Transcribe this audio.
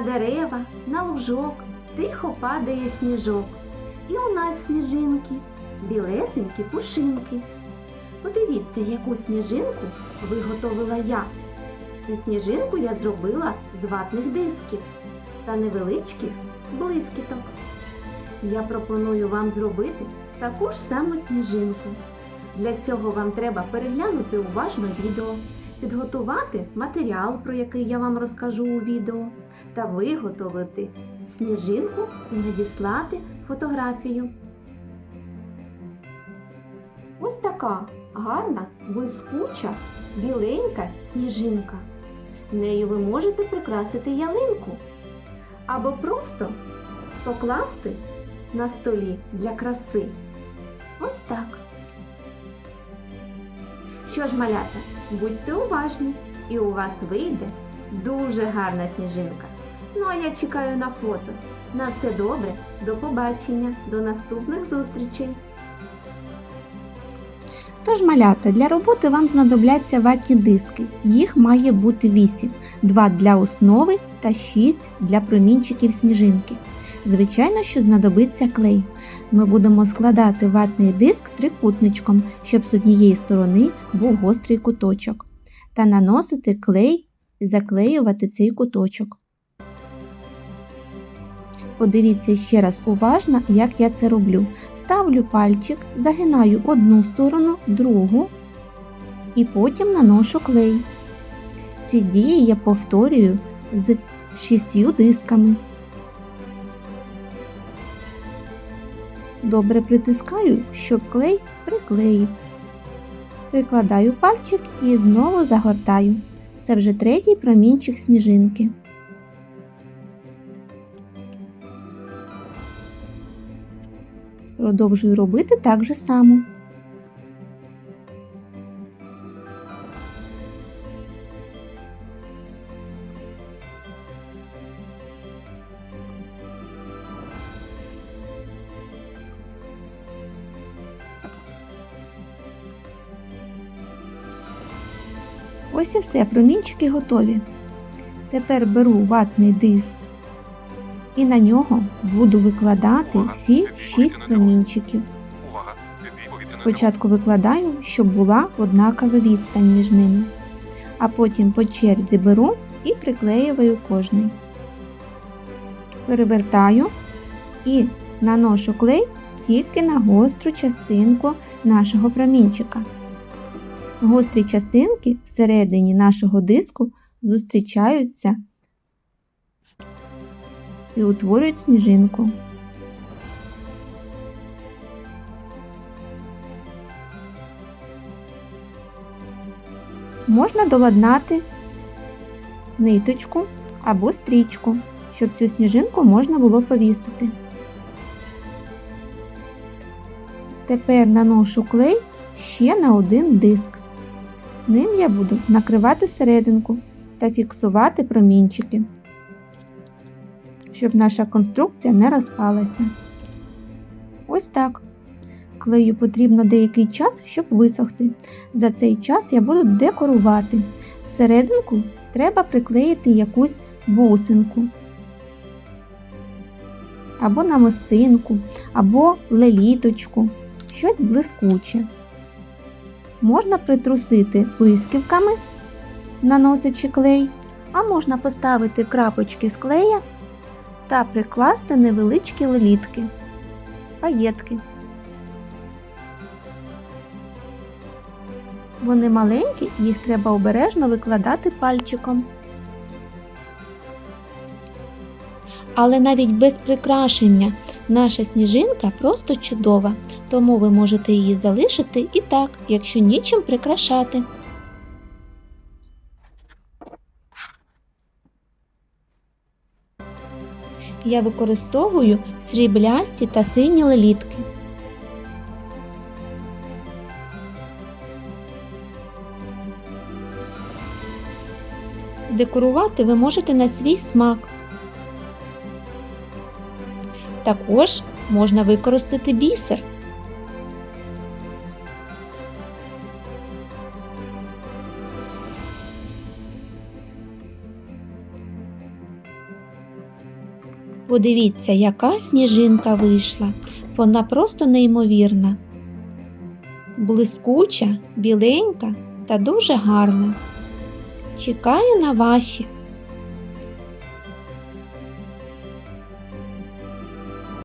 На дерева, на лужок тихо падає сніжок. І у нас сніжинки, білесенькі пушинки. Подивіться, яку сніжинку виготовила я. Цю сніжинку я зробила з ватних дисків та невеличких блискіток. Я пропоную вам зробити таку ж саму сніжинку. Для цього вам треба переглянути уважно відео, підготувати матеріал, про який я вам розкажу у відео, та виготовити сніжинку і надіслати фотографію. Ось така гарна, блискуча, біленька сніжинка. Нею ви можете прикрасити ялинку або просто покласти на столі для краси. Ось так. Що ж, малята, будьте уважні, і у вас вийде дуже гарна сніжинка. Ну а я чекаю на фото. На все добре, до побачення, до наступних зустрічей! Тож, малята, для роботи вам знадобляться ватні диски. Їх має бути 8, 2 для основи та 6 для промінчиків сніжинки. Звичайно, що знадобиться клей. Ми будемо складати ватний диск трикутничком, щоб з однієї сторони був гострий куточок. Та наносити клей і заклеювати цей куточок. Подивіться ще раз уважно, як я це роблю. Ставлю пальчик, загинаю одну сторону, другу і потім наношу клей. Ці дії я повторюю з шістю дисками. Добре притискаю, щоб клей приклеїв. Прикладаю пальчик і знову загортаю. Це вже третій промінчик сніжинки. Продовжую робити так же само. Ось і все, промінчики готові. Тепер беру ватний диск і на нього буду викладати всі шість промінчиків. Увага! Спочатку викладаю, щоб була однакова відстань між ними, а потім по черзі беру і приклеюю кожний. Перевертаю і наношу клей тільки на гостру частинку нашого промінчика. Гострі частинки всередині нашого диску зустрічаються і утворюють сніжинку. Можна доладнати ниточку або стрічку, щоб цю сніжинку можна було повісити. Тепер наношу клей ще на один диск. Ним я буду накривати серединку та фіксувати промінчики, щоб наша конструкція не розпалася. Ось так. Клею потрібно деякий час, щоб висохти. За цей час я буду декорувати. Всерединку треба приклеїти якусь бусинку, або намистинку, або леліточку, щось блискуче. Можна притрусити блисківками, наносячи клей, а можна поставити крапочки з клея та прикласти невеличкі лелітки, паєтки. Вони маленькі, їх треба обережно викладати пальчиком. Але навіть без прикрашення наша сніжинка просто чудова, тому ви можете її залишити і так, якщо нічим прикрашати. Я використовую сріблясті та сині лелітки. Декорувати ви можете на свій смак. Також можна використати бісер. Подивіться, яка сніжинка вийшла. Вона просто неймовірна. Блискуча, біленька та дуже гарна. Чекаю на ваші